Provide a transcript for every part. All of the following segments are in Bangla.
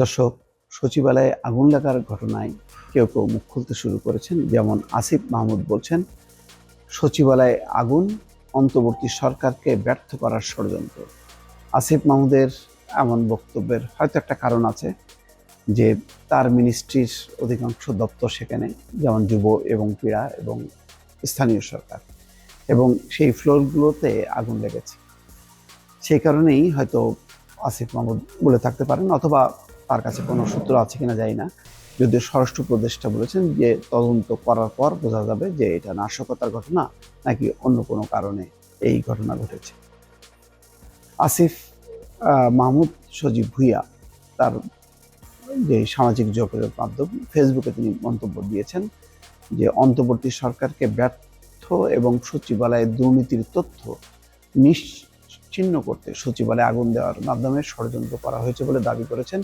দর্শক, সচিবালয়ে আগুন লাগার ঘটনায় কেউ কেউ মুখ খুলতে শুরু করেছেন, যেমন আসিফ মাহমুদ বলছেন, সচিবালয়ে আগুন, অন্তর্বর্তী সরকারকে ব্যর্থ করার ষড়যন্ত্র। আসিফ মাহমুদের এমন বক্তব্যের হয়তো একটা কারণ আছে যে তার মিনিস্ট্রির অধিকাংশ দপ্তর সেখানে, যেমন যুব এবং ক্রীড়া এবং স্থানীয় সরকার, এবং সেই ফ্লোরগুলোতে আগুন লেগেছে। সেই কারণেই হয়তো আসিফ মাহমুদ বলে থাকতে পারেন, অথবা তার কাছে কোনো সূত্র আছে কিনা জানি না। যদিও স্বরাষ্ট্র প্রদেশটা বলেছেন যে তদন্ত করার পর বোঝা যাবে যে এটা নাশকতার ঘটনা নাকি অন্য কোনো কারণে এই ঘটনা ঘটেছে। আসিফ মাহমুদ সজীব ভুইয়া তার যে সামাজিক যোগাযোগ মাধ্যম ফেসবুকে তিনি মন্তব্য দিয়েছেন যে অন্তর্বর্তী সরকারকে ব্যর্থ এবং সচিবালয়ে দুর্নীতির তথ্য নিশ্চিহ্ন করতে সচিবালয়ে আগুন দেওয়ার মাধ্যমে ষড়যন্ত্র করা হয়েছে বলে দাবি করেছেন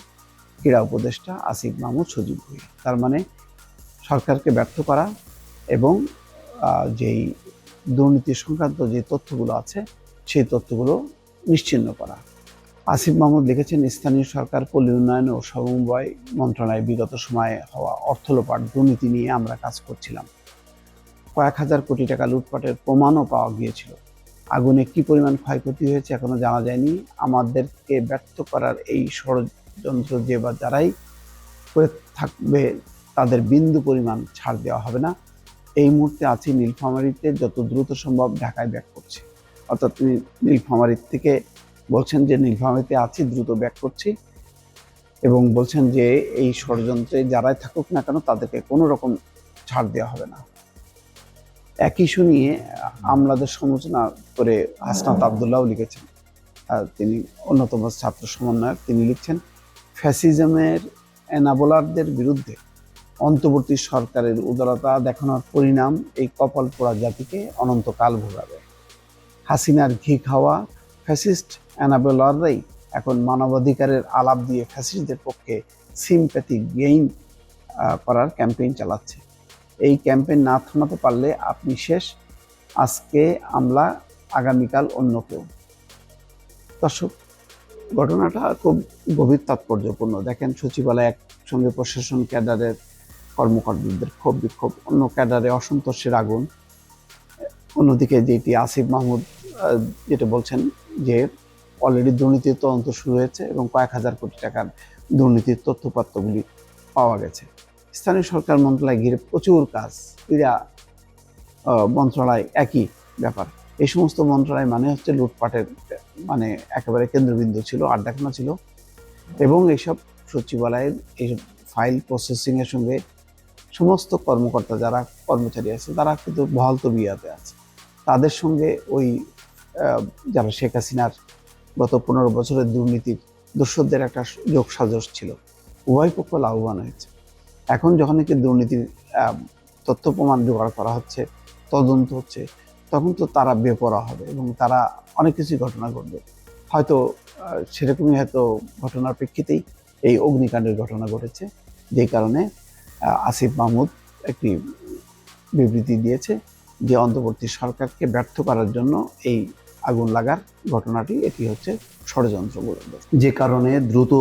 ক্রীড়া উপদেষ্টা আসিফ মাহমুদ সজীব ভুইয়া। তার মানে সরকারকে ব্যর্থ করা এবং যেই দুর্নীতি সংক্রান্ত যে তথ্যগুলো আছে, সেই তথ্যগুলো নিশ্চিন্ন করা। আসিফ মাহমুদ লিখেছেন, স্থানীয় সরকার, পল্লী উন্নয়ন ও সমবায় মন্ত্রণালয় বিগত সময়ে হওয়া অর্থলোপাট দুর্নীতি নিয়ে আমরা কাজ করছিলাম। কয়েক হাজার কোটি টাকা লুটপাটের প্রমাণও পাওয়া গিয়েছিল। আগুনে কি পরিমাণ ক্ষয়ক্ষতি হয়েছে এখনও জানা যায়নি। আমাদেরকে ব্যর্থ করার এই ষড়যন্ত্র যে বা যারাই করে থাকবে, তাদের বিন্দু পরিমাণ ছাড় দেওয়া হবে না। এই মুহূর্তে আছি নীলফামারীতে, যত দ্রুত সম্ভব ঢাকায় ব্যাক করছি। অর্থাৎ তিনি নীলফামারীর থেকে বলছেন যে নীলফামারীতে আছি, দ্রুত ব্যাক করছি। এবং বলছেন যে এই ষড়যন্ত্রে যারাই থাকুক না কেন, তাদেরকে কোনো রকম ছাড় দেওয়া হবে না। একই ইস্যু নিয়ে আমলাদের সমালোচনা করে হাসনাত আবদুল্লাহ লিখেছেন। তিনি অন্যতম ছাত্র সমন্বয়ক, তিনি লিখছেন ফ্যাসিজমের এনাবোলারদের বিরুদ্ধে অন্তর্বর্তী সরকারের উদারতা দেখানোর পরিণাম এই কপাল পোড়া জাতিকে অনন্তকাল ভোগাবে। হাসিনার ঘি খাওয়া ফ্যাসিস্ট অ্যানাবেলাররাই এখন মানবাধিকারের আলাপ দিয়ে ফ্যাসিস্টদের পক্ষে সিম্প্যাথি গেইন করার ক্যাম্পেইন চালাচ্ছে। এই ক্যাম্পেইন না থামাতে পারলে আপনি শেষ। আজকে আমলা, আগামীকাল অন্য কেউ। দর্শক ঘটনাটা খুব গভীর তাৎপর্যপূর্ণ। দেখেন সচিবালয় একসঙ্গে প্রশাসন, ক্যাডারের কর্মকর্তাদের ক্ষোভ বিক্ষোভ, অন্য ক্যাডারে অসন্তোষের আগুন। অন্যদিকে যেটি আসিফ মাহমুদ যেটা বলছেন যে অলরেডি দুর্নীতির তদন্ত শুরু হয়েছে এবং কয়েক হাজার কোটি টাকার দুর্নীতির তথ্যপত্রগুলি পাওয়া গেছে। স্থানীয় সরকার মন্ত্রণালয় ঘিরে প্রচুর কাজ। ক্রীড়া মন্ত্রণালয় একই ব্যাপার। এই সমস্ত মন্ত্রণালয় মানে হচ্ছে লুটপাটের মানে একেবারে কেন্দ্রবিন্দু ছিল, আড্ডাখানা ছিল। এবং এইসব সচিবালয়ের এই ফাইল প্রসেসিংয়ের সঙ্গে সমস্ত কর্মকর্তা যারা কর্মচারী আছে, তারা কিন্তু বহাল তবিয়াতে আছে। তাদের সঙ্গে ওই যারা শেখ হাসিনার গত পনেরো বছরের দুর্নীতির দোষদের একটা যোগ সাজস ছিল। উভয় পক্ষ লাভবান হয়েছে। এখন যখন নাকি দুর্নীতির তথ্য প্রমাণ জোগাড় করা হচ্ছে, তদন্ত হচ্ছে তখন তো তারা বেপরা হবে এবং তারা অনেক কিছুই ঘটনা ঘটবে। হয়তো সেরকমই হয়তো ঘটনার প্রেক্ষিতেই এই অগ্নিকাণ্ডের ঘটনা ঘটেছে। যে কারণে আসিফ মাহমুদ একটি বিবৃতি দিয়েছে যে অন্তর্বর্তী সরকারকে ব্যর্থ করার জন্য এই আগুন লাগার ঘটনাটি, এটি হচ্ছে ষড়যন্ত্রমূলক। যে কারণে দ্রুত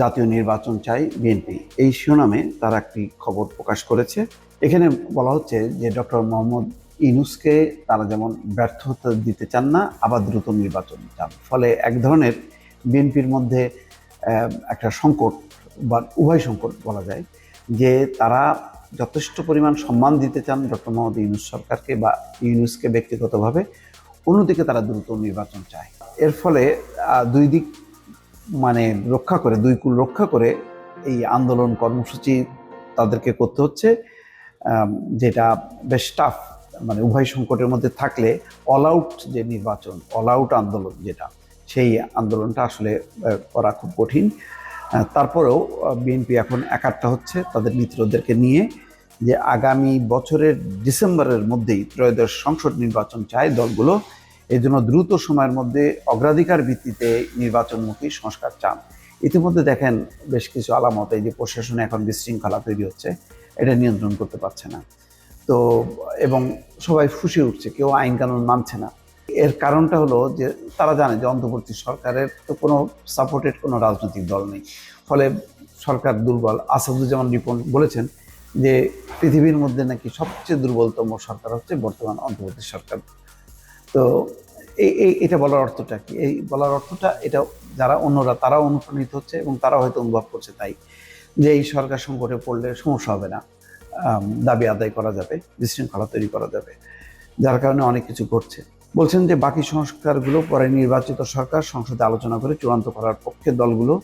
জাতীয় নির্বাচন চাই বিএনপি। এই শিরোনামে তারা একটি খবর প্রকাশ করেছে। এখানে বলা হচ্ছে যে ডক্টর মোহাম্মদ ইনুসকে তারা যেমন ব্যর্থতা দিতে চান না, আবার দ্রুত নির্বাচন চান। ফলে এক ধরনের বিএনপির মধ্যে একটা সংকট বা উভয় সংকট বলা যায় যে তারা যথেষ্ট পরিমাণ সম্মান দিতে চান ডক্টর মোহাম্মদ ইউনুস সরকারকে বা ইউনুসকে ব্যক্তিগতভাবে। অন্যদিকে তারা দ্রুত নির্বাচন চায়। এর ফলে দুই দিক মানে রক্ষা করে, দুই কুল রক্ষা করে এই আন্দোলন কর্মসূচি তাদেরকে করতে হচ্ছে যেটা বেশ টাফ মানে উভয় সংকটের মধ্যে থাকলে অল আউট যে নির্বাচন অল আউট আন্দোলন যেটা, সেই আন্দোলনটা আসলে করা খুব কঠিন। তারপরেও বিএনপি এখন একাট্টা হচ্ছে তাদের মিত্রদেরকে নিয়ে যে আগামী বছরের ডিসেম্বরের মধ্যেই ত্রয়োদশ সংসদ নির্বাচন চায় দলগুলো, এই জন্য দ্রুত সময়ের মধ্যে অগ্রাধিকার ভিত্তিতে নির্বাচনমুখী সংস্কার চান। ইতিমধ্যে দেখেন বেশ কিছু আলামত, এই যে প্রশাসনে এখন বিশৃঙ্খলা তৈরি হচ্ছে, এটা নিয়ন্ত্রণ করতে পারছে না। তো, এবং সবাই ফুসে উঠছে, কেউ আইন কানুন মানছে না। এর কারণটা হলো যে, তারা জানে যে অন্তর্বর্তী সরকারের তো কোনো সাপোর্টেড কোনো রাজনৈতিক দল নেই। ফলে সরকার দুর্বল। আসাদুজ্জামান রিপন বলেছেন যে, পৃথিবীর মধ্যে নাকি সবচেয়ে দুর্বলতম সরকার হচ্ছে বর্তমান অন্তর্বর্তী সরকার। তো, এই এই, এটা বলার অর্থটা কি? এই বলার অর্থটা, এটা যারা অন্যরা তারা অনুপ্রাণিত হচ্ছে এবং তারা হয়তো অনুভব করছে তাই। যে এই সরকার সংকটে পড়লে সমস্যা হবে না। দাবি আদায় করা যাবে, বিশৃঙ্খলা তৈরি করা যাবে। যার কারণে অনেক কিছু ঘটছে। বলছেন যে, বাকি সংস্কারগুলো পরে নির্বাচিত সরকার সংসদে আলোচনা করে চূড়ান্ত করার পক্ষে দলগুলো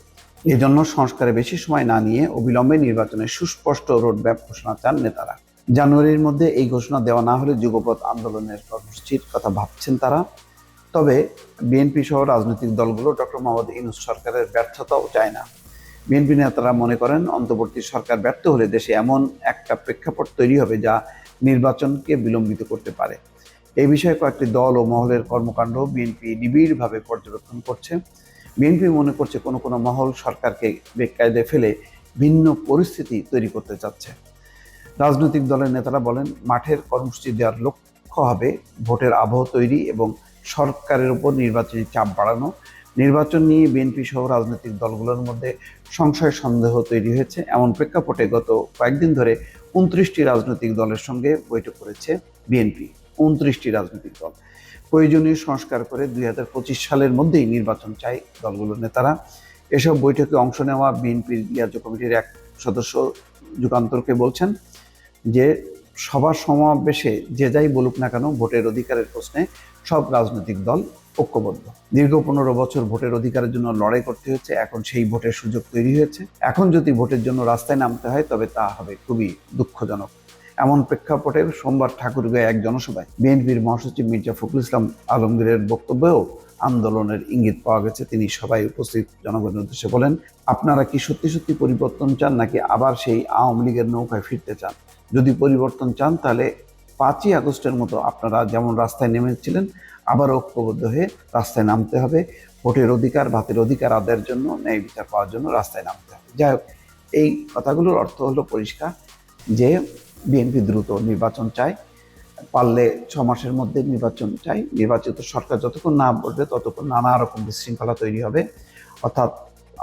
এই জন্য সংস্কারে বেশি সময় না নিয়ে অবিলম্বে নির্বাচনের সুস্পষ্ট রোডম্যাপ ঘোষণা চান নেতারা। জানুয়ারির মধ্যে এই ঘোষণা দেওয়া না হলে যুগপথ আন্দোলনের কর্মসূচির কথা ভাবছেন তারা। তবে বিএনপি সহ রাজনৈতিক দলগুলো ডক্টর মোহাম্মদ ইউনুস সরকারের ব্যর্থতাও চায় না। বিএনপি নেতারা মনে করেন অন্তর্বর্তী সরকার ব্যর্থ হলে দেশে এমন একটা প্রেক্ষাপট তৈরি হবে যা নির্বাচনকে বিলম্বিত করতে পারে। এই বিষয়ে কয়েকটি দল ও মহলের কর্মকাণ্ড বিএনপি নিবিড়ভাবে পর্যবেক্ষণ করছে। বিএনপি মনে করছে কোনো কোনো মহল সরকারকে বেকায়দে ফেলে ভিন্ন পরিস্থিতি তৈরি করতে চাচ্ছে। রাজনৈতিক দলের নেতারা বলেন, মাঠের কর্মসূচি দেওয়ার লক্ষ্য হবে ভোটের আবহ তৈরি এবং সরকারের উপর নির্বাচনী চাপ বাড়ানো নির্বাচন নিয়ে বিএনপি সহ রাজনৈতিক দলগুলোর মধ্যে সংশয় সন্দেহ তৈরি হয়েছে। এমন প্রেক্ষাপটে গত কয়েকদিন ধরে উনত্রিশটি রাজনৈতিক দলের সঙ্গে বৈঠক করেছে বিএনপি, উনত্রিশটি রাজনৈতিক দল। প্রয়োজনীয় সংস্কার করে দুই হাজার পঁচিশ সালের মধ্যেই নির্বাচন চাই দলগুলোর নেতারা। এসব বৈঠকে অংশ নেওয়া বিএনপির লিয়াজো কমিটির এক সদস্য যুগান্তরকে বলছেন যে সবার সমাবেশে যে যাই বলুক না কেন, ভোটের অধিকারের প্রশ্নে সব রাজনৈতিক দল ঐক্যবদ্ধ। দীর্ঘ পনেরো বছর ভোটের অধিকারের জন্য লড়াই করতে হচ্ছে, এখন সেই ভোটের সুযোগ তৈরি হয়েছে। এখন যদি ভোটের জন্য রাস্তায় নামতে হয়, তবে তা হবে খুবই দুঃখজনক। এমন প্রেক্ষাপটে সোমবার ঠাকুরগাঁয়ে এক জনসভায় বিএনপির মহাসচিব মির্জা ফখরুল ইসলাম আলমগীরের বক্তব্যেও আন্দোলনের ইঙ্গিত পাওয়া গেছে। তিনি সবাই উপস্থিত জনগণের উদ্দেশ্যে বলেন, আপনারা কি সত্যি সত্যি পরিবর্তন চান, নাকি আবার সেই আওয়ামী লীগের নৌকায় ফিরতে চান? যদি পরিবর্তন চান, তাহলে পাঁচই আগস্টের মতো আপনারা যেমন রাস্তায় নেমেছিলেন আবার ঐক্যবদ্ধ হয়ে রাস্তায় নামতে হবে। ভোটের অধিকার, ভাতের অধিকার আদায়ের জন্য, ন্যায় বিচার পাওয়ার জন্য রাস্তায় নামতে হবে। যাই হোক, এই কথাগুলোর অর্থ হলো পরিষ্কার যে বিএনপি দ্রুত নির্বাচন চায়, পারলে ছ মাসের মধ্যে নির্বাচন চাই নির্বাচিত সরকার যতক্ষণ না বসবে, ততক্ষণ নানা রকম বিশৃঙ্খলা তৈরি হবে। অর্থাৎ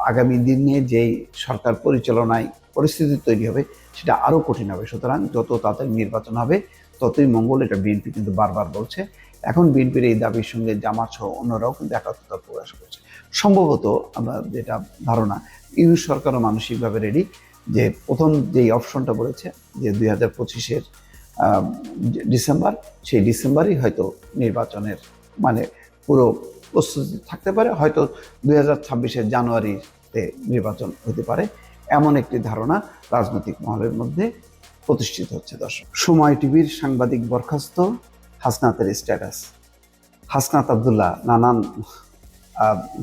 আগামী দিনে যেই সরকার পরিচালনায় পরিস্থিতি তৈরি হবে, সেটা আরও কঠিন হবে। সুতরাং যত তাড়াতাড়ি নির্বাচন হবে, ততই মঙ্গল, এটা বিএনপি কিন্তু বারবার বলছে। এখন বিএনপির এই দাবির সঙ্গে জামাত সহ অন্যরাও কিন্তু একাত্মতা প্রকাশ করছে। সম্ভবত আমার যেটা ধারণা ইউনিট সরকারও মানসিকভাবে রেডি যে প্রথম যেই অপশনটা বলেছে যে দুই হাজার পঁচিশের ডিসেম্বর, সেই ডিসেম্বরই হয়তো নির্বাচনের মানে পুরো প্রস্তুতি থাকতে পারে। হয়তো দুই হাজার ছাব্বিশের জানুয়ারিতে নির্বাচন হতে পারে। এমন একটি ধারণা রাজনৈতিক মহলের মধ্যে প্রতিষ্ঠিত হচ্ছে দর্শক। সময় টিভির সাংবাদিক বরখাস্ত হাসনাতের স্ট্যাটাস। হাসনাত আবদুল্লাহ নানান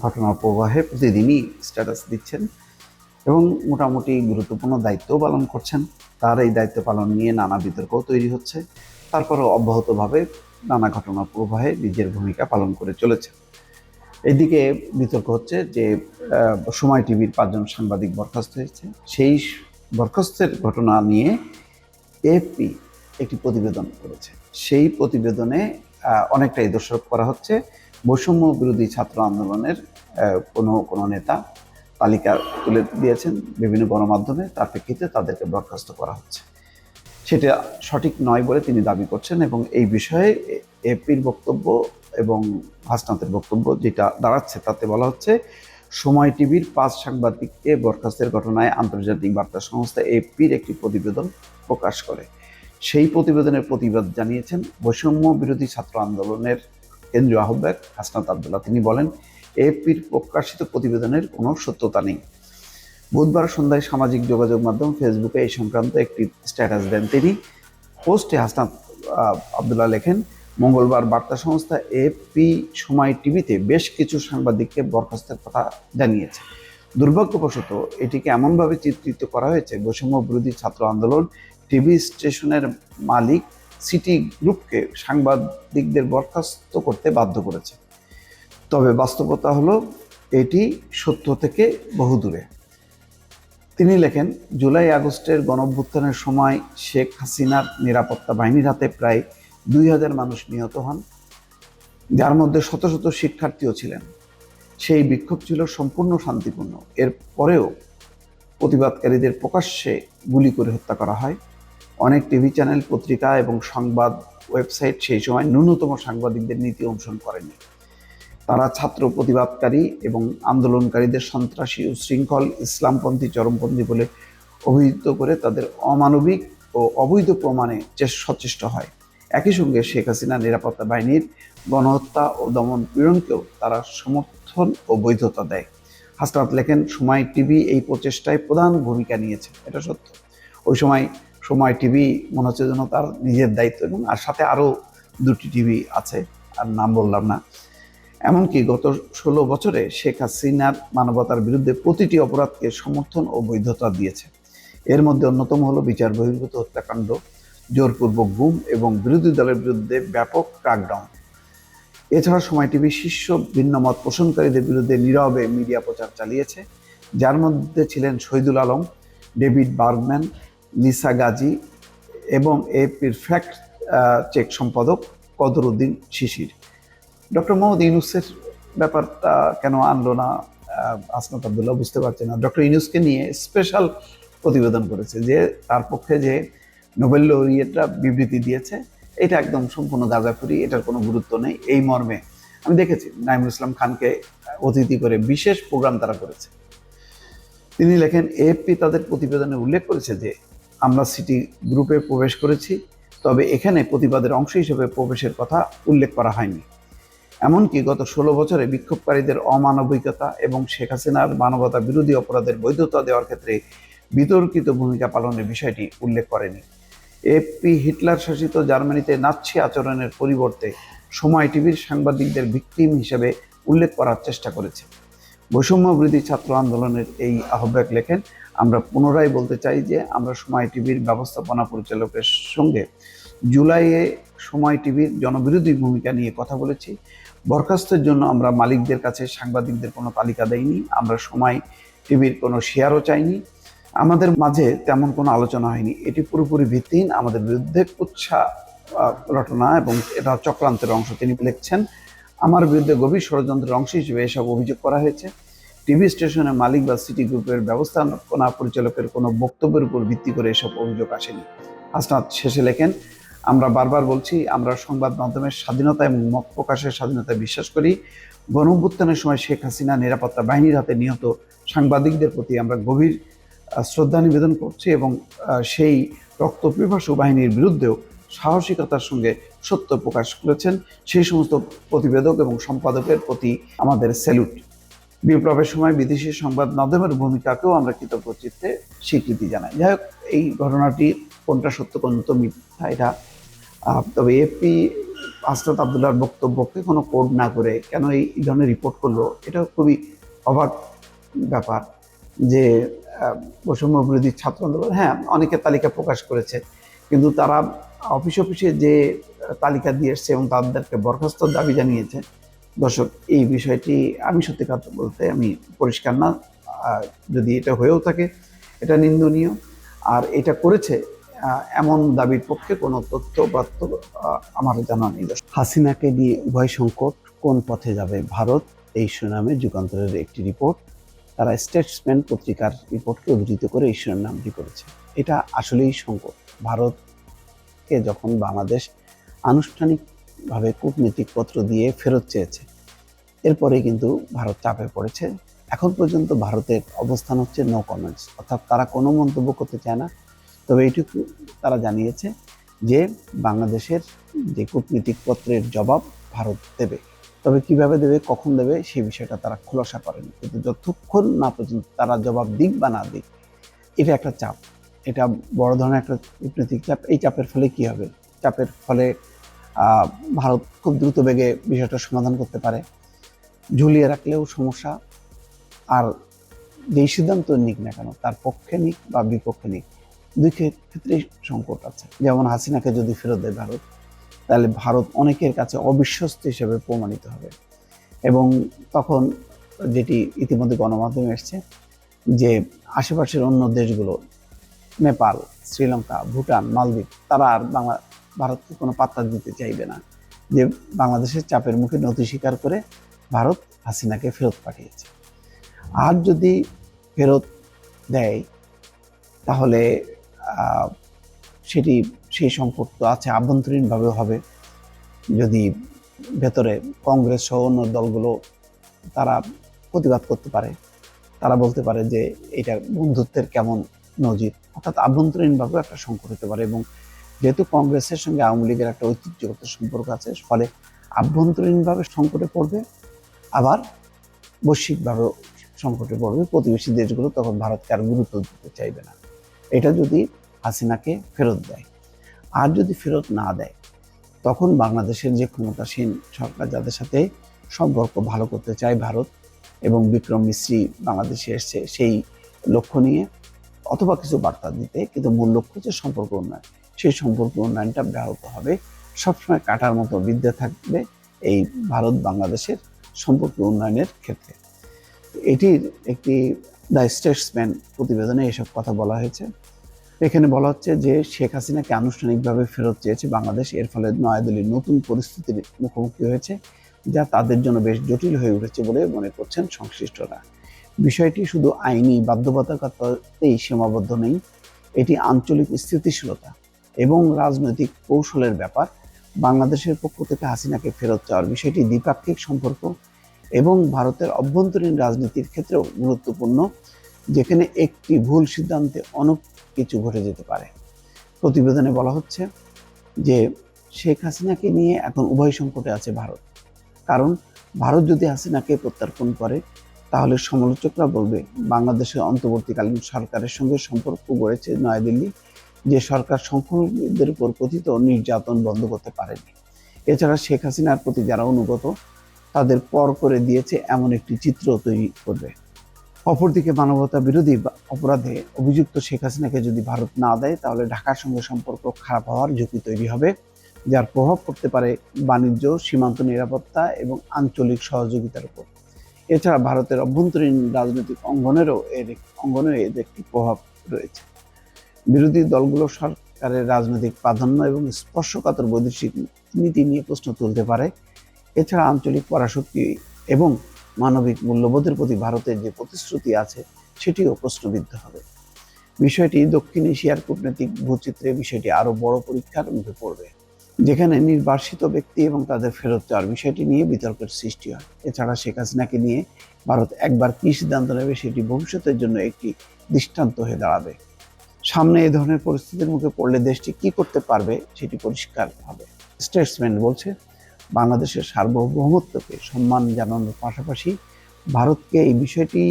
ঘটনার প্রবাহে প্রতিদিনই স্ট্যাটাস দিচ্ছেন এবং মোটামুটি গুরুত্বপূর্ণ দায়িত্বও পালন করছেন। তার এই দায়িত্ব পালন নিয়ে নানা বিতর্কও তৈরি হচ্ছে। তারপরও অব্যাহতভাবে নানা ঘটনা প্রবাহে নিজের ভূমিকা পালন করে চলেছে এদিকে বিতর্ক হচ্ছে যে সময় টিভির পাঁচজন সাংবাদিক বরখাস্ত হয়েছে। সেই বরখাস্তের ঘটনা নিয়ে এএফপি একটি প্রতিবেদন করেছে। সেই প্রতিবেদনে অনেকটাই দোষারোপ করা হচ্ছে। বৈষম্য বিরোধী ছাত্র আন্দোলনের কোনো কোনো নেতা তালিকা তুলে দিয়েছেন বিভিন্ন গণমাধ্যমে। তার প্রেক্ষিতে তাদেরকে বরখাস্ত করা হচ্ছে। সেটা সঠিক নয় বলে তিনি দাবি করছেন এবং এই বিষয়ে এপির বক্তব্য এবং হাসনাতের বক্তব্য যেটা দাঁড়াচ্ছে, তাতে বলা হচ্ছে, সময় টিভির পাঁচ সাংবাদিককে বরখাস্তের ঘটনায় আন্তর্জাতিক বার্তা সংস্থা এপির একটি প্রতিবেদন প্রকাশ করে। সেই প্রতিবেদনের প্রতিবাদ জানিয়েছেন বৈষম্য বিরোধী ছাত্র আন্দোলনের কেন্দ্রীয় আহ্বায়ক হাসনাত আবদুল্লাহ। তিনি বলেন এপির প্রকাশিত প্রতিবেদনের কোনো সত্যতা নেই। বুধবার সন্ধ্যায় সামাজিক যোগাযোগ মাধ্যম ফেসবুকে এই সংক্রান্ত একটি স্ট্যাটাস দেন তিনি। পোস্টে হাসনাত আবদুল্লাহ লেখেন, মঙ্গলবার বার্তা সংস্থা এপি সময় টিভিতে বেশ কিছু সাংবাদিককে বরখাস্তের কথা জানিয়েছে। দুর্ভাগ্যবশত এটিকে এমনভাবে চিত্রিত করা হয়েছে, বৈষম্য বিরোধী ছাত্র আন্দোলন টিভি স্টেশনের মালিক সিটি গ্রুপকে সাংবাদিকদের বরখাস্ত করতে বাধ্য করেছে। তবে বাস্তবতা হলো, এটি সত্য থেকে বহুদূরে। তিনি লেখেন, জুলাই আগস্টের গণঅভ্যুত্থানের সময় শেখ হাসিনার নিরাপত্তা বাহিনীর হাতে প্রায় দুই হাজার মানুষ নিহত হন, যার মধ্যে শত শত শিক্ষার্থীও ছিলেন। সেই বিক্ষোভ ছিল সম্পূর্ণ শান্তিপূর্ণ। এর পরেও প্রতিবাদকারীদের প্রকাশ্যে গুলি করে হত্যা করা হয়। অনেক টিভি চ্যানেল, পত্রিকা এবং সংবাদ ওয়েবসাইট সেই সময় ন্যূনতম সাংবাদিকদের নীতি অনুসরণ করেনি। তারা ছাত্র প্রতিবাদকারী এবং আন্দোলনকারীদের সন্ত্রাসী ও শৃঙ্খল ইসলামপন্থী চরমপন্থী বলে অভিহিত করে তাদের অমানবিক ও অবৈধ প্রমাণে সচেষ্ট হয়। একই সঙ্গে শেখ হাসিনা নিরাপত্তা বাহিনীর গণহত্যা ও দমন পীড়নকেও তারা সমর্থন ও বৈধতা দেয়। হাসনাত লেখেন, সময় টিভি এই প্রচেষ্টায় প্রধান ভূমিকা নিয়েছে। এটা সত্য। ওই সময় সময় টিভি মনে হচ্ছে যেন তার নিজের দায়িত্ব এবং আর সাথে আরও দুটি টিভি আছে আর নাম বললাম না। এমনকি গত ষোলো বছরে শেখ হাসিনার মানবতার বিরুদ্ধে প্রতিটি অপরাধকে সমর্থন ও বৈধতা দিয়েছে। এর মধ্যে অন্যতম হলো বিচার বহির্ভূত হত্যাকাণ্ড, জোরপূর্বক গুম এবং বিরোধী দলের বিরুদ্ধে ব্যাপক ক্রাকডাউন এছাড়া সময় টিভি শীর্ষ ভিন্নমত পোষণকারীদের বিরুদ্ধে নীরবে মিডিয়া প্রচার চালিয়েছে, যার মধ্যে ছিলেন Shahidul Alam, David Bergman Lisa Gazi এবং এপির ফ্যাক্ট চেক সম্পাদক কদরুদ্দিন শিশির। ডক্টর মোহাম্মদ ইউনুসের ব্যাপারটা কেন আনলো না আসনাত আবদুল্লাহ বুঝতে পারছে না। ডক্টর ইউনুসকে নিয়ে স্পেশাল প্রতিবেদন করেছে যে, তার পক্ষে যে নোবেল লরিয়েটরা বিবৃতি দিয়েছে, এটা একদম সম্পূর্ণ গাঁজাখুরি, এটার কোনো গুরুত্ব নেই এই মর্মে। আমি দেখেছি নাইমুল ইসলাম খানকে অতিথি করে বিশেষ প্রোগ্রাম তারা করেছে। তিনি লেখেন এএফপি তাদের প্রতিবেদনে উল্লেখ করেছে যে আমরা সিটি গ্রুপে প্রবেশ করেছি, তবে এখানে প্রতিবাদের অংশ হিসেবে প্রবেশের কথা উল্লেখ করা হয়নি। এমনকি গত ষোলো বছরে বিক্ষোভকারীদের অমানবিকতা এবং শেখ হাসিনার মানবতা বিরোধী অপরাধের বৈধতা দেওয়ার ক্ষেত্রে বিতর্কিত ভূমিকা পালনের বিষয়টি উল্লেখ করেনি। এপি হিটলার শাসিত জার্মানিতে নাচ্ছি আচরণের পরিবর্তে সময় টিভির সাংবাদিকদের ভিকটিম হিসেবে উল্লেখ করার চেষ্টা করেছে। বৈষম্য বিরোধী ছাত্র আন্দোলনের এই আহ্বায়ক লেখেন আমরা পুনরায় বলতে চাই যে আমরা সময় টিভির ব্যবস্থাপনা পরিচালকের সঙ্গে জুলাইয়ে সময় টিভির জনবিরোধী ভূমিকা নিয়ে কথা বলেছি। বরখাস্তের জন্য আমরা মালিকদের কাছে সাংবাদিকদের কোনো তালিকা দেইনি, আমরা সময় টিভির কোনো শেয়ারও চাইনি। আমাদের মাঝে তেমন কোনো আলোচনা হয়নি। এটি পুরোপুরি ভিত্তিহীন, আমাদের বিরুদ্ধে কুচ্ছা রটনা এবং এটা চক্রান্তের অংশ তিনি লিখছেন। আমার বিরুদ্ধে গভীর ষড়যন্ত্রের অংশ হিসেবে এসব অভিযোগ করা হয়েছে। টিভি স্টেশনের মালিক বা সিটি গ্রুপের ব্যবস্থাপনা পরিচালকের কোনো বক্তব্যের উপর ভিত্তি করে এসব অভিযোগ আসেনি। আসনাদ শেষে লেখেন, আমরা বারবার বলছি, আমরা সংবাদ মাধ্যমের স্বাধীনতা এবং মত প্রকাশের স্বাধীনতায় বিশ্বাস করি। গণঅভ্যুত্থানের সময় শেখ হাসিনা নিরাপত্তা বাহিনীর হাতে নিহত সাংবাদিকদের প্রতি আমরা গভীর শ্রদ্ধা নিবেদন করছি এবং সেই সেই রক্তপিপাসু বাহিনীর বিরুদ্ধেও সাহসিকতার সঙ্গে সত্য প্রকাশ করেছেন। সেই সমস্ত প্রতিবেদক এবং সম্পাদকের প্রতি আমাদের স্যালুট বিপ্লবের সময় বিদেশি সংবাদ মাধ্যমের ভূমিকাকেও আমরা কৃতজ্ঞ চিত্তে স্বীকৃতি জানাই। যাই হোক, এই ঘটনাটি কোনটা সত্য কোনটা মিথ্যা, এটা তবে এপি আসরাত আবদুল্লাহর বক্তব্যকে কোনো কোড না করে কেন এই ধরনের রিপোর্ট করল এটা খুবই অবাক ব্যাপার যে বৈষম্য বিরোধী ছাত্র আন্দোলন হ্যাঁ অনেকে তালিকা প্রকাশ করেছে, কিন্তু তারা অফিস অফিসে যে তালিকা দিয়ে এসছে এবং তাদেরকে বরখাস্ত দাবি জানিয়েছে দর্শক, এই বিষয়টি আমি সত্যি কথা বলতে আমি পরিষ্কার না। যদি এটা হয়েও থাকে, এটা নিন্দনীয়। আর এটা করেছে এমন দাবির পক্ষে কোনো তথ্য বা তো- আমার জানা নেই হাসিনাকে নিয়ে উভয় সংকট কোন পথে যাবে ভারত? এই সুনামে যুগান্তরের একটি রিপোর্ট। তারা স্টেটসম্যান পত্রিকার রিপোর্টকে উদ্ধৃত করে এই শিরোনামটি করেছে। এটা আসলেই সংকট। ভারতকে যখন বাংলাদেশ আনুষ্ঠানিকভাবে কূটনীতিক পত্র দিয়ে ফেরত চেয়েছে। এরপরে কিন্তু ভারত চাপে পড়েছে। এখন পর্যন্ত ভারতের অবস্থান হচ্ছে নো কমেন্টস অর্থাৎ তারা কোনো মন্তব্য করতে চায় না। তবে এইটুকু তারা জানিয়েছে যে বাংলাদেশের যে কূটনীতিক পত্রের জবাব ভারত দেবে। তবে কীভাবে দেবে, কখন দেবে, সেই বিষয়টা তারা খোলাসা করেনি। কিন্তু যতক্ষণ না পর্যন্ত তারা জবাব দিক বা না দিক, এটা একটা চাপ। এটা বড় ধরনের একটা কূটনৈতিক চাপ। এই চাপের ফলে কি হবে? চাপের ফলে ভারত খুব দ্রুত বেগে বিষয়টা সমাধান করতে পারে। ঝুলিয়ে রাখলেও সমস্যা। আর যেই সিদ্ধান্ত নিক না কেন, তার পক্ষে নিক বা বিপক্ষে নিক, দুই ক্ষেত্রেই সংকট আছে। যেমন হাসিনাকে যদি ফেরত দেয় ভারত, তাহলে ভারত অনেকের কাছে অবিশ্বস্ত হিসেবে প্রমাণিত হবে। এবং তখন যেটি ইতিমধ্যে গণমাধ্যমে এসছে, যে আশেপাশের অন্য দেশগুলো, নেপাল, শ্রীলঙ্কা, ভুটান, মালদ্বীপ, তারা আর বাংলা ভারতকে কোনো পাত্তা দিতে চাইবে না। যে বাংলাদেশের চাপের মুখে নথি স্বীকার করে ভারত হাসিনাকে ফেরত পাঠিয়েছে। আর যদি ফেরত দেয়, তাহলে সেটি সেই সংকট তো আছে আভ্যন্তরীণভাবে হবে। যদি ভেতরে কংগ্রেস সহ অন্য দলগুলো তারা প্রতিবাদ করতে পারে, তারা বলতে পারে যে এটা বন্ধুত্বের কেমন নজির। অর্থাৎ আভ্যন্তরীণভাবেও একটা সংকট হতে পারে এবং যেহেতু কংগ্রেসের সঙ্গে আওয়ামী লীগের একটা ঐতিহ্যগত সম্পর্ক আছে ফলে আভ্যন্তরীণভাবে সংকটে পড়বে, আবার বৈশ্বিকভাবে সংকটে পড়বে, প্রতিবেশী দেশগুলো তখন ভারতকে আর গুরুত্ব দিতে চাইবে না। এটা যদি হাসিনাকে ফেরত দেয়। আর যদি ফেরত না দেয়, তখন বাংলাদেশের যে ক্ষমতাসীন সরকার যাদের সাথে সম্পর্ক ভালো করতে চায় ভারত এবং বিক্রম মিশ্রি বাংলাদেশে এসছে, সেই লক্ষ্য নিয়ে অথবা কিছু বার্তা দিতে, কিন্তু মূল লক্ষ্য হচ্ছে সম্পর্ক উন্নয়ন। সেই সম্পর্ক উন্নয়নটা ব্যাহত হবে। সবসময় কাটার মতো বিদ্যা থাকবে এই ভারত বাংলাদেশের সম্পর্ক উন্নয়নের ক্ষেত্রে। এটির একটি দ্য স্টেটসম্যান প্রতিবেদনে এসব কথা বলা হয়েছে। এখানে বলা হচ্ছে যে শেখ হাসিনাকে আনুষ্ঠানিকভাবে ফেরত চেয়েছে বাংলাদেশ। এর ফলে নয়াদিল্লির নতুন পরিস্থিতির মুখোমুখি হয়েছে, যা তাদের জন্য বেশ জটিল হয়ে উঠেছে বলে মনে করছেন সংশ্লিষ্টরা। বিষয়টি শুধু আইনি বাধ্যবাধকতাতেই সীমাবদ্ধ নেই, এটি আঞ্চলিক স্থিতিশীলতা। এবং রাজনৈতিক কৌশলের ব্যাপার, বাংলাদেশের পক্ষ থেকে হাসিনাকে ফেরত চাওয়ার বিষয়টি দ্বিপাক্ষিক সম্পর্ক এবং ভারতের অভ্যন্তরীণ রাজনীতির ক্ষেত্রেও গুরুত্বপূর্ণ, যেখানে একটি ভুল সিদ্ধান্তে অনেক কিছু ঘটে যেতে পারে। প্রতিবেদনে বলা হচ্ছে যে, শেখ হাসিনাকে নিয়ে এখন উভয় সংকটে আছে ভারত। কারণ, ভারত যদি হাসিনাকে প্রত্যার্পণ করে, তাহলে সমালোচকরা বলবে, বাংলাদেশের অন্তর্বর্তীকালীন সরকারের সঙ্গে সম্পর্ক গড়েছে নয়াদিল্লি যে সরকার সংখ্যালঘুদের উপর কথিত নির্যাতন বন্ধ করতে পারেনি। এছাড়া শেখ হাসিনার প্রতি যারা অনুগত, তাদের পর করে দিয়েছে এমন একটি চিত্র তৈরি করবে। অপরদিকে মানবতা বিরোধী অপরাধে অভিযুক্ত শেখ হাসিনাকে যদি ভারত না দেয়, তাহলে ঢাকার সঙ্গে সম্পর্ক খারাপ হওয়ার ঝুঁকি তৈরি হবে, যার প্রভাব পড়তে পারে বাণিজ্য, সীমান্ত নিরাপত্তা এবং আঞ্চলিক সহযোগিতার উপর। এছাড়া ভারতের অভ্যন্তরীণ রাজনৈতিক অঙ্গনেরও এর অঙ্গনেও এর একটি প্রভাব রয়েছে। বিরোধী দলগুলো সরকারের রাজনৈতিক প্রাধান্য এবং স্পর্শকাতর বৈদেশিক নীতি নিয়ে প্রশ্ন তুলতে পারে। এছাড়া আঞ্চলিক পরাশক্তি এবং মানবিক মূল্যবোধের প্রতি ভারতের যে প্রতিশ্রুতি আছে, সেটিও প্রশ্নবিদ্ধ হবে। বিষয়টি দক্ষিণ এশিয়ার কূটনৈতিক ভূচিত্রে বিষয়টি আরও বড় পরীক্ষার মুখে পড়বে, যেখানে নির্বাসিত ব্যক্তি এবং তাদের ফেরত যাওয়ার বিষয়টি নিয়ে বিতর্কের সৃষ্টি হয়। এছাড়া শেখ হাসিনাকে নিয়ে ভারত একবার কি সিদ্ধান্ত নেবে, সেটি ভবিষ্যতের জন্য একটি দৃষ্টান্ত হয়ে দাঁড়াবে। সামনে এই ধরনের পরিস্থিতির মুখে পড়লে দেশটি কি করতে পারবে সেটি পরিষ্কার হবে। স্টেটসম্যান বলছে, বাংলাদেশের সার্বভৌমত্বকে সম্মান জানানোর পাশাপাশি ভারতকে এই বিষয়টি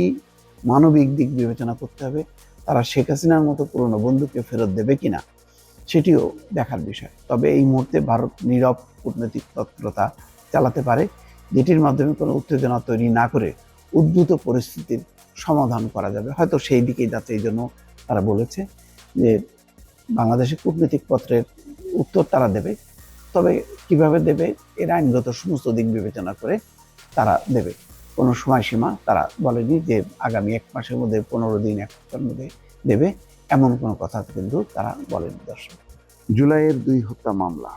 মানবিক দিক বিবেচনা করতে হবে। তারা শেখ হাসিনার মতো পুরনো বন্ধুকে ফেরত দেবে কিনা সেটিও দেখার বিষয়। তবে এই মুহূর্তে ভারত নীরব কূটনৈতিক তৎপরতা চালাতে পারে, যেটির মাধ্যমে কোনো উত্তেজনা তৈরি না করে উদ্ভূত পরিস্থিতির সমাধান করা যাবে। হয়তো সেই দিকেই যাচ্ছে, এই জন্য তারা বলেছে। যে বাংলাদেশের কূটনৈতিক পত্রের উত্তর তারা দেবে, তবে কীভাবে দেবে এর আইনগত সমস্ত দিক বিবেচনা করে তারা দেবে। কোনো সময়সীমা তারা বলেনি যে আগামী এক মাসের মধ্যে, পনেরো দিন, এক সপ্তাহের মধ্যে দেবে, এমন কোনো কথা কিন্তু তারা বলেনি দর্শক। জুলাইয়ের দুই হত্যা মামলা।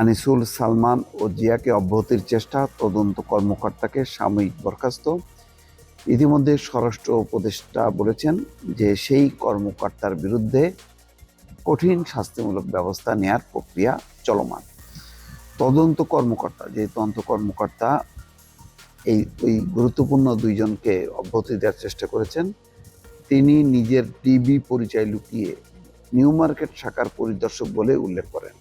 আনিসুল সালমান ও জিয়াকে অব্যাহতির চেষ্টা, তদন্ত কর্মকর্তাকে সাময়িক বরখাস্ত ইতিমধ্যে স্বরাষ্ট্র উপদেষ্টা বলেছেন যে সেই কর্মকর্তার বিরুদ্ধে কঠিন শাস্তিমূলক ব্যবস্থা নেয়ার প্রক্রিয়া চলমান। তদন্ত কর্মকর্তা যে তদন্ত কর্মকর্তা এই, ওই গুরুত্বপূর্ণ দুইজনকে অব্যাহতি দেওয়ার চেষ্টা করেছেন, তিনি নিজের টিবি পরিচয় লুকিয়ে নিউ মার্কেট শাখার পরিদর্শক বলে উল্লেখ করেন।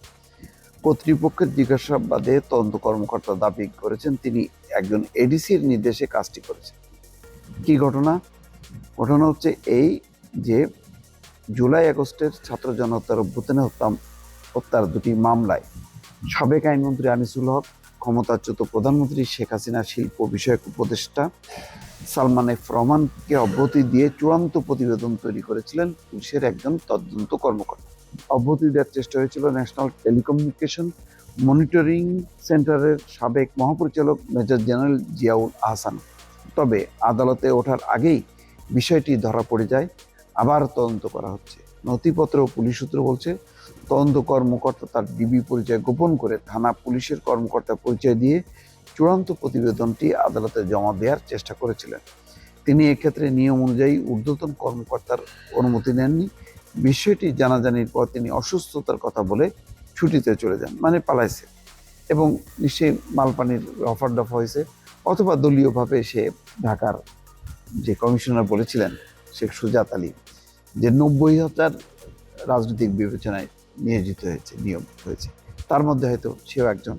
কর্তৃপক্ষের জিজ্ঞাসাবাদে তদন্ত কর্মকর্তা দাবি করেছেন, তিনি একজন এডিসির নির্দেশে কাজটি করেছেন। কি ঘটনা? ঘটনা হচ্ছে এই যে জুলাই আগস্টের ছাত্র জনতার অভ্যুত্থানে হত্যা, হত্যার দুটি মামলায় সাবেক আইনমন্ত্রী আনিসুল হক, ক্ষমতাচ্যুত প্রধানমন্ত্রী শেখ হাসিনা, শিল্প বিষয়ক উপদেষ্টা সালমান এফ রহমানকে অব্যাহতি দিয়ে চূড়ান্ত প্রতিবেদন তৈরি করেছিলেন পুলিশের একজন তদন্ত কর্মকর্তা। অব্যতি দেওয়ার চেষ্টা হয়েছিল ন্যাশনাল টেলিকমিউনিকেশন মনিটরিং সেন্টারের সাবেক মহাপরিচালক মেজর জেনারেল জিয়াউল আহসান। তবে আদালতে ওঠার আগেই বিষয়টি ধরা পড়ে যায়। আবার তদন্ত করা হচ্ছে। নথিপত্র পুলিশ সূত্র বলছে, তদন্ত কর্মকর্তা তার ডিবি পরিচয় গোপন করে থানা পুলিশের কর্মকর্তা পরিচয় দিয়ে চূড়ান্ত প্রতিবেদনটি আদালতে জমা দেওয়ার চেষ্টা করেছিলেন। তিনি এক্ষেত্রে নিয়ম অনুযায়ী ঊর্ধ্বতন কর্মকর্তার অনুমতি নেননি। বিষয়টি জানাজানির পর তিনি অসুস্থতার কথা বলে ছুটিতে চলে যান মানে পালাইছে। এবং নিশ্চয়ই মালপানির অফার দফা হয়েছে। অথবা দলীয়ভাবে সে ঢাকার যে কমিশনার বলেছিলেন, শেখ সুজাত আলী, যে নব্বই হাজার রাজনৈতিক বিবেচনায় নিয়োজিত হয়েছে, নিয়োগ হয়েছে। তার মধ্যে হয়তো সেও একজন।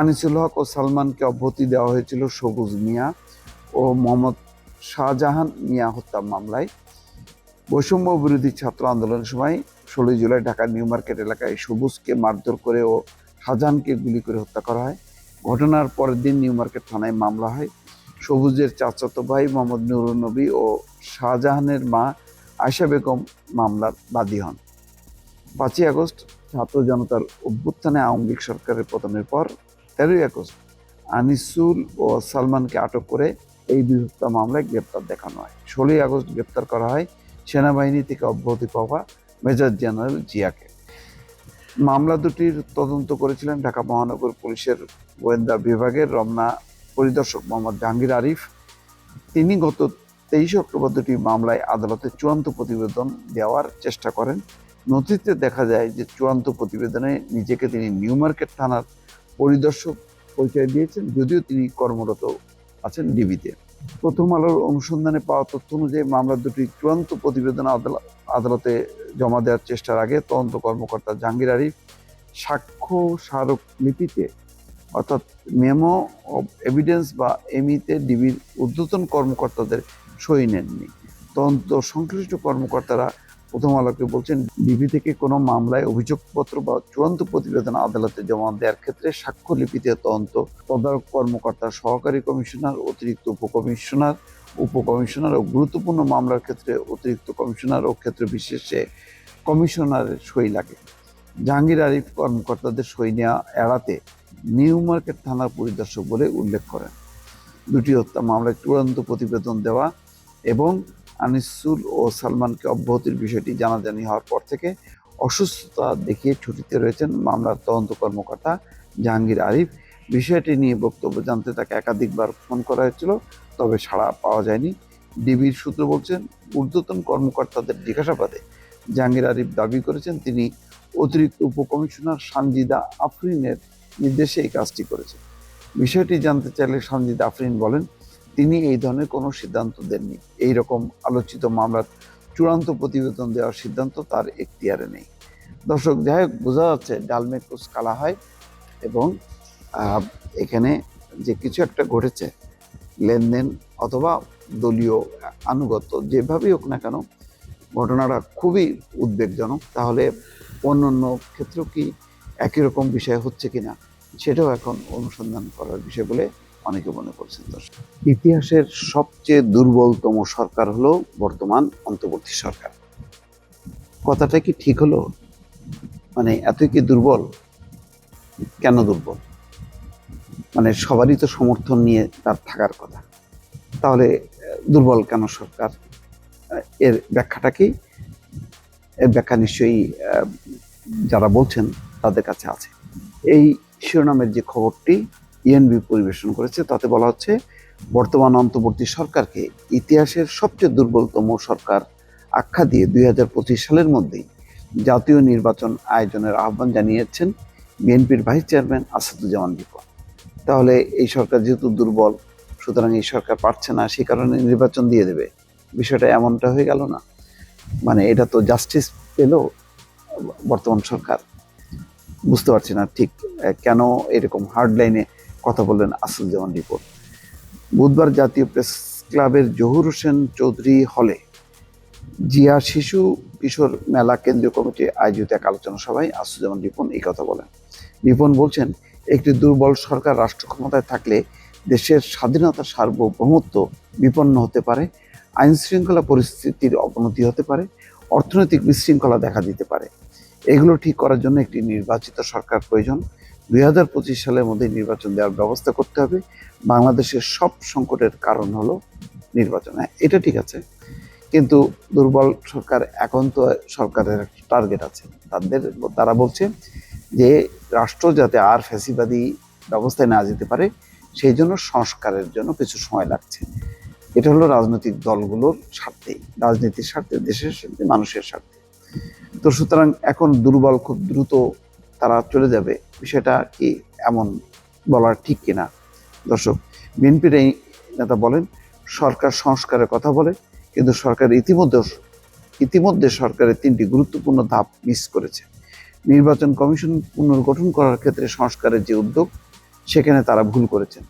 আনিসুল হক ও সালমানকে অব্যাহতি দেওয়া হয়েছিল সবুজ মিয়া ও মোহাম্মদ শাহজাহান মিয়া হত্যা মামলায়। বৈষম্য বিরোধী ছাত্র আন্দোলনের সময় ষোলোই জুলাই ঢাকার নিউ মার্কেট এলাকায় সবুজকে মারধর করে ও শাহজাহানকে গুলি করে হত্যা করা হয়। ঘটনার পরের দিন নিউ মার্কেট থানায় মামলা হয়। সবুজের চাচাতো ভাই মোহাম্মদ নুরুন নবী ও শাহজাহানের মা আয়শা বেগম মামলার বাদী হন। পাঁচই আগস্ট ছাত্র জনতার অভ্যুত্থানে আওয়ামী লীগ সরকারের পতনের পর তেরোই আগস্ট আনিসুল ও সালমানকে আটক করে এই দুই হত্যা মামলায় গ্রেপ্তার দেখানো হয়। ষোলোই আগস্ট গ্রেপ্তার করা হয় সেনাবাহিনী থেকে অব্যাহতি পাওয়া মেজর জেনারেল জিয়াকে। মামলা দুটির তদন্ত করেছিলেন ঢাকা মহানগর পুলিশের গোয়েন্দা বিভাগের রমনা পরিদর্শক মোহাম্মদ জাহাঙ্গীর আরিফ। তিনি গত তেইশে অক্টোবর দুটি মামলায় আদালতে চূড়ান্ত প্রতিবেদন দেওয়ার চেষ্টা করেন। নথিতে দেখা যায় যে চূড়ান্ত প্রতিবেদনে নিজেকে তিনি নিউ মার্কেট থানার পরিদর্শক পরিচয় দিয়েছেন, যদিও তিনি কর্মরত আছেন ডিবিতে। প্রথম আলোর অনুসন্ধানে পাওয়া তথ্য অনুযায়ী মামলা দুটি চূড়ান্ত প্রতিবেদন আদালত- জমা দেওয়ার চেষ্টার আগে তদন্ত কর্মকর্তা জাহাঙ্গীর আরিফ সাক্ষ্য স্মারক লিপিতে অর্থাৎ মেমো অব এভিডেন্স বা এমিতে ডিবির ঊর্ধ্বতন কর্মকর্তাদের সই নেননি। তদন্ত সংশ্লিষ্ট কর্মকর্তারা প্রথম আলোকে বলছেন ডিবি থেকে কোনো মামলায় অভিযোগপত্র বা চূড়ান্ত প্রতিবেদন আদালতে জমা দেওয়ার ক্ষেত্রে সাক্ষ্য লিপিতে তদন্ত তদারক কর্মকর্তা, সহকারী কমিশনার, অতিরিক্ত উপকমিশনার উপকমিশনার ও গুরুত্বপূর্ণ মামলার ক্ষেত্রে অতিরিক্ত কমিশনার ও ক্ষেত্র বিশেষে কমিশনারের সই লাগে। জাহাঙ্গীর আরিফ কর্মকর্তাদের সই নেওয়া এড়াতে নিউ মার্কেট থানার পরিদর্শক বলে উল্লেখ করেন। দুটি হত্যা মামলায় চূড়ান্ত প্রতিবেদন দেওয়া এবং আনিসুল ও সালমানকে অব্যাহতির বিষয়টি জানাজানি হওয়ার পর থেকে অসুস্থতা দেখিয়ে ছুটিতে রয়েছেন মামলার তদন্ত কর্মকর্তা জাহাঙ্গীর আরিফ। বিষয়টি নিয়ে বক্তব্য জানতে তাকে একাধিকবার ফোন করা হয়েছিল, তবে সাড়া পাওয়া যায়নি। ডিবির সূত্র বলছেন, ঊর্ধ্বতন কর্মকর্তাদের জিজ্ঞাসাবাদে জাহাঙ্গীর আরিফ দাবি করেছেন, তিনি অতিরিক্ত উপকমিশনার সানজিদা আফরিনের নির্দেশে এই কাজটি করেছে। বিষয়টি জানতে চাইলে সানজিদা আফরিন বলেন, তিনি এই ধরনের কোনো সিদ্ধান্ত দেননি। এই রকম আলোচিত মামলার চূড়ান্ত প্রতিবেদন দেওয়ার সিদ্ধান্ত তার এখতিয়ারে নেই। দর্শক, যাই হোক, বোঝা যাচ্ছে ডালমে কুচ কালা হয় এবং এখানে যে কিছু একটা ঘটেছে, লেনদেন অথবা দলীয় আনুগত্য যেভাবেই হোক না কেন, ঘটনাটা খুবই উদ্বেগজনক। তাহলে অন্য অন্য ক্ষেত্রেও কি একই রকম বিষয় হচ্ছে কিনা, সেটাও এখন অনুসন্ধান করার বিষয় বলে অনেকে মনে করছেন দর্শক। ইতিহাসের সবচেয়ে দুর্বলতম সরকার হলো বর্তমান অন্তর্বর্তী সরকার। কথাটা কি ঠিক হলো? মানে এতই কি দুর্বল? কেন দুর্বল? মানে সবারই তো সমর্থন নিয়ে তার থাকার কথা। তাহলে দুর্বল কেন সরকার? এর ব্যাখ্যাটা কি? এর ব্যাখ্যা নিশ্চয়ই যারা বলছেন তাদের কাছে আছে। এই শিরোনামের যে খবরটি ইএনবি পরিবেশন করেছে, তাতে বলা হচ্ছে, বর্তমান অন্তর্বর্তী সরকারকে ইতিহাসের সবচেয়ে দুর্বলতম সরকার আখ্যা দিয়ে দুই হাজার পঁচিশ সালের মধ্যেই জাতীয় নির্বাচন আয়োজনের আহ্বান জানিয়েছেন বিএনপির ভাইস চেয়ারম্যান আসাদুজ্জামান রিপন তাহলে এই সরকার যেহেতু দুর্বল, সুতরাং এই সরকার পারছে না সেই কারণে নির্বাচন দিয়ে দেবে। বিষয়টা এমনটা হয়ে গেল না। মানে এটা তো জাস্টিস পেল বর্তমান সরকার। বুঝতে পারছি না ঠিক কেন এরকম হার্ড লাইনে কথা বললেন আসুজ্জামান রিপোর্ট। বুধবার জাতীয় প্রেস ক্লাবের জহুর হোসেন চৌধুরী হলে জিয়া শিশু কিশোর মেলা কেন্দ্রীয় কমিটি আয়োজিত এক আলোচনা সভায় আসুজ্জামান রিপন এই কথা বলেন। রিপন বলছেন, একটি দুর্বল সরকার রাষ্ট্র ক্ষমতায় থাকলে দেশের স্বাধীনতা সার্বভৌমত্ব বিপন্ন হতে পারে আইন শৃঙ্খলা পরিস্থিতির অবনতি হতে পারে, অর্থনৈতিক বিশৃঙ্খলা দেখা দিতে পারে। এগুলো ঠিক করার জন্য একটি নির্বাচিত সরকার প্রয়োজন। দুই হাজার পঁচিশ সালের মধ্যে নির্বাচন দেওয়ার ব্যবস্থা করতে হবে। বাংলাদেশের সব সংকটের কারণ হলো নির্বাচন। হ্যাঁ এটা ঠিক আছে। কিন্তু দুর্বল সরকার এখন তো সরকারের টার্গেট আছে। তাদের তারা বলছে যে রাষ্ট্র যাতে আর ফ্যাসিবাদী ব্যবস্থায় না যেতে পারে, সেই জন্য সংস্কারের জন্য কিছু সময় লাগছে। এটা হলো রাজনৈতিক দলগুলোর স্বার্থে, রাজনীতির স্বার্থে, দেশের স্বার্থে, মানুষের স্বার্থে। তো সুতরাং এখন দুর্বল, খুব দ্রুত তারা চলে যাবে। বিষয়টা কি এমন বলার ঠিক কিনা? দর্শক, বিএনপির এই নেতা বলেন, সরকার সংস্কারের কথা বলে, কিন্তু সরকার ইতিমধ্যে ইতিমধ্যে সরকারের তিনটি গুরুত্বপূর্ণ ধাপ মিস করেছে। নির্বাচন কমিশন পুনর্গঠন করার ক্ষেত্রে সংস্কারের যে উদ্যোগ, সেখানে তারা ভুল করেছেন।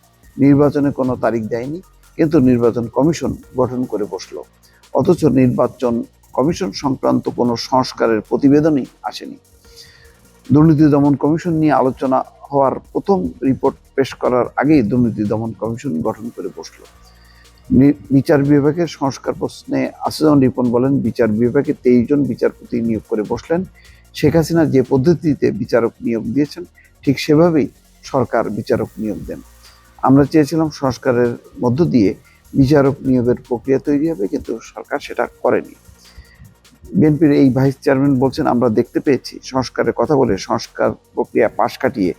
নির্বাচনে কোনো তারিখ দেয়নি, কিন্তু নির্বাচন কমিশন গঠন করে বসল। অথচ নির্বাচন কমিশন সংক্রান্ত কোনো সংস্কারের প্রতিবেদনই আসেনি। দুর্নীতি দমন কমিশন নিয়ে আলোচনা হওয়ার প্রথম রিপোর্ট পেশ করার আগেই দুর্নীতি দমন কমিশন গঠন করে বসল। বিচার বিভাগের সংস্কার প্রশ্নে আসিজন রিপন বলেন, বিচার বিভাগে তেইশ জন বিচারপতি নিয়োগ করে বসলেন। শেখ হাসিনা যে পদ্ধতিতে বিচারক নিয়োগ দিয়েছেন, ঠিক সেভাবেই সরকার বিচারক নিয়োগ দেন। আমরা চেয়েছিলাম সংস্কারের মধ্য দিয়ে বিচারক নিয়োগের প্রক্রিয়া তৈরি হবে, কিন্তু সরকার সেটা করেনি। বিএনপির এই ভাইস চেয়ারম্যান বলছেন, আমরা দেখতে পেয়েছি সংস্কারের কথা বলে সংস্কার প্রক্রিয়া পাশ কাটিয়ে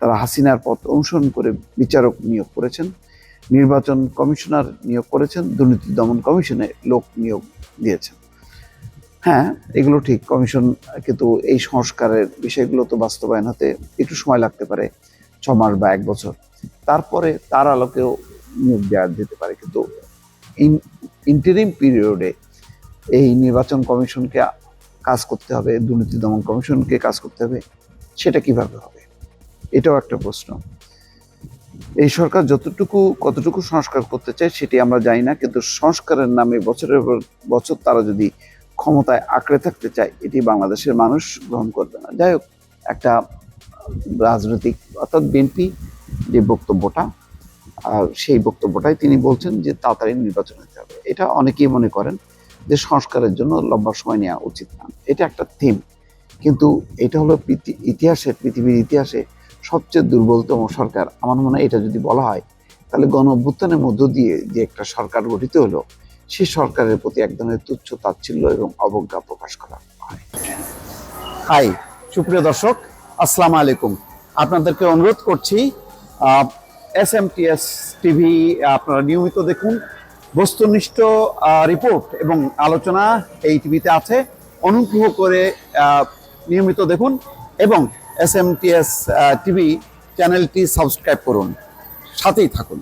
তারা হাসিনার পথ অনুসরণ করে বিচারক নিয়োগ করেছেন, নির্বাচন কমিশনার নিয়োগ করেছেন, দুর্নীতি দমন কমিশনে লোক নিয়োগ দিয়েছেন। হ্যাঁ এগুলো ঠিক, কমিশন কিন্তু এই সংস্কারের বিষয়গুলো তো বাস্তবায়ন হতে একটু সময় লাগতে পারে, ছ মাস বা এক বছর। তারপরে তার আলোকেও নিয়োগ দেওয়া যেতে পারে, কিন্তু ইন্টারিম পিরিয়ডে এই নির্বাচন কমিশনকে কাজ করতে হবে, দুর্নীতি দমন কমিশনকে কাজ করতে হবে, সেটা কীভাবে হবে? এটাও একটা প্রশ্ন। এই সরকার যতটুকু, কতটুকু সংস্কার করতে চায় সেটি আমরা জানি না, কিন্তু সংস্কারের নামে বছরের পর বছর তারা যদি ক্ষমতায় আঁকড়ে থাকতে চায়, এটি বাংলাদেশের মানুষ গ্রহণ করবে না। যাই হোক, একটা রাজনৈতিক অর্থাৎ বিএনপি যে বক্তব্যটা, আর সেই বক্তব্যটাই তিনি বলছেন যে তাড়াতাড়ি নির্বাচন হতে হবে। এটা অনেকেই মনে করেন। যে সংস্কারের জন্য লম্বা সময় নেওয়া উচিত না। এটা একটা থিম কিন্তু এটা হলো ইতিহাসে, পৃথিবীর ইতিহাসে সবচেয়ে দুর্বলতম সরকার। আমার মনে হয় এটা যদি বলা হয়, তাহলে গণ অভ্যুত্থানের মধ্য দিয়ে যে একটা সরকার গঠিত হলো, সেই সরকারের প্রতি এক ধরনের তুচ্ছ তাচ্ছিল্য এবং অবজ্ঞা প্রকাশ করা হয়। হাই, সুপ্রিয় দর্শক, আসসালামু আলাইকুম। আপনাদেরকে অনুরোধ করছি S M T S TV আপনারা নিয়মিত দেখুন। বস্তুনিষ্ঠ রিপোর্ট এবং আলোচনা এই টিভিতে আছে। অনুগ্রহ করে নিয়মিত দেখুন এবং S M T S TV চ্যানেলটি সাবস্ক্রাইব করুন। সাথেই থাকুন।